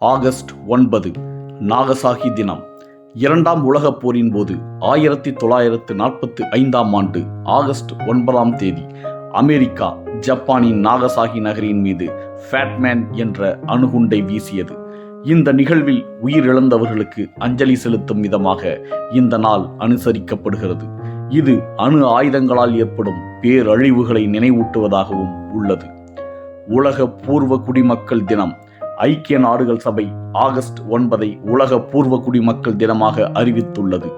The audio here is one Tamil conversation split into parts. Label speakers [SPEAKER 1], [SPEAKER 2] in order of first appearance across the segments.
[SPEAKER 1] ஆகஸ்ட் ஒன்பது நாகசாகி தினம். இரண்டாம் உலகப் போரின் போது ஆயிரத்தி தொள்ளாயிரத்து நாற்பத்தி ஐந்தாம் ஆண்டு ஆகஸ்ட் ஒன்பதாம் தேதி அமெரிக்கா ஜப்பானின் நாகசாகி நகரின் மீது ஃபேட்மேன் என்ற அணுகுண்டை வீசியது. இந்த நிகழ்வில் உயிரிழந்தவர்களுக்கு அஞ்சலி செலுத்தும் விதமாக இந்த நாள் அனுசரிக்கப்படுகிறது. இது அணு ஆயுதங்களால் ஏற்படும் பேரழிவுகளை நினைவூட்டுவதாகவும் உள்ளது. உலக பூர்வ குடிமக்கள் தினம் ஐக்கிய நாடுகள் சபை ஆகஸ்ட் ஒன்பதை உலக பூர்வ குடிமக்கள் தினமாக அறிவித்துள்ளது.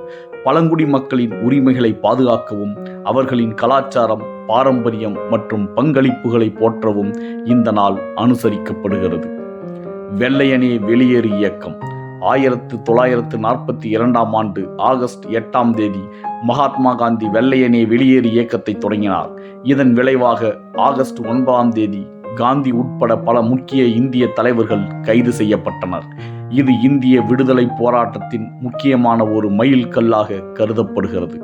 [SPEAKER 1] பழங்குடி மக்களின் உரிமைகளை பாதுகாக்கவும் அவர்களின் கலாச்சாரம் பாரம்பரியம் மற்றும் பங்களிப்புகளை போற்றவும் இந்த நாள் அனுசரிக்கப்படுகிறது. வெள்ளையனே வெளியேறு இயக்கம். ஆயிரத்து தொள்ளாயிரத்து நாற்பத்தி இரண்டாம் ஆண்டு ஆகஸ்ட் எட்டாம் தேதி மகாத்மா காந்தி வெள்ளையனே வெளியேறு இயக்கத்தை தொடங்கினார். இதன் விளைவாக ஆகஸ்ட் ஒன்பதாம் தேதி காந்தி உட்பட பல முக்கிய இந்திய தலைவர்கள் கைது செய்யப்பட்டனர். இது இந்திய விடுதலை போராட்டத்தின் முக்கியமான ஒரு மைல் கல்லாக கருதப்படுகிறது.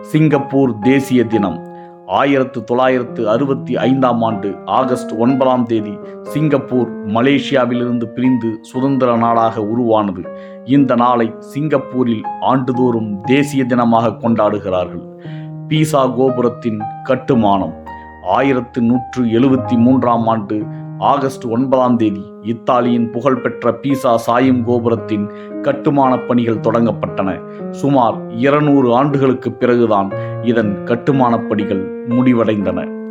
[SPEAKER 1] சிங்கப்பூர் தேசிய தினம் ஆயிரத்து தொள்ளாயிரத்து அறுபத்தி ஐந்தாம் ஆண்டு ஆகஸ்ட் ஒன்பதாம் தேதி சிங்கப்பூர் மலேசியாவிலிருந்து பிரிந்து சுதந்திர நாடாக உருவானது. இந்த நாளை சிங்கப்பூரில் ஆண்டுதோறும் தேசிய தினமாக கொண்டாடுகிறார்கள். பீசா கோபுரத்தின் கட்டுமானம் ஆயிரத்து நூற்று எழுபத்தி மூன்றாம் ஆண்டு ஆகஸ்ட் ஒன்பதாம் தேதி இத்தாலியின் புகழ்பெற்ற பீசா சாயும் கோபுரத்தின் கட்டுமானப் பணிகள் தொடங்கப்பட்டன. சுமார் இருநூறு ஆண்டுகளுக்கு பிறகுதான் இதன் கட்டுமானப் பணிகள் முடிவடைந்தன.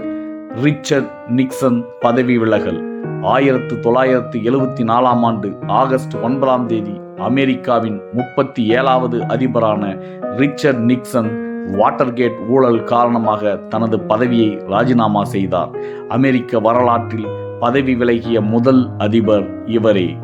[SPEAKER 1] ரிச்சர்ட் நிக்சன் பதவி விலகல். ஆயிரத்து தொள்ளாயிரத்து எழுபத்தி நாலாம் ஆண்டு ஆகஸ்ட் ஒன்பதாம் தேதி அமெரிக்காவின் முப்பத்தி ஏழாவது அதிபரான ரிச்சர்ட் நிக்சன் வாட்டர்கேட் ஊழல் காரணமாக தனது பதவியை ராஜினாமா செய்தார். அமெரிக்க வரலாற்றில் பதவி விலகிய முதல் அதிபர் இவரே.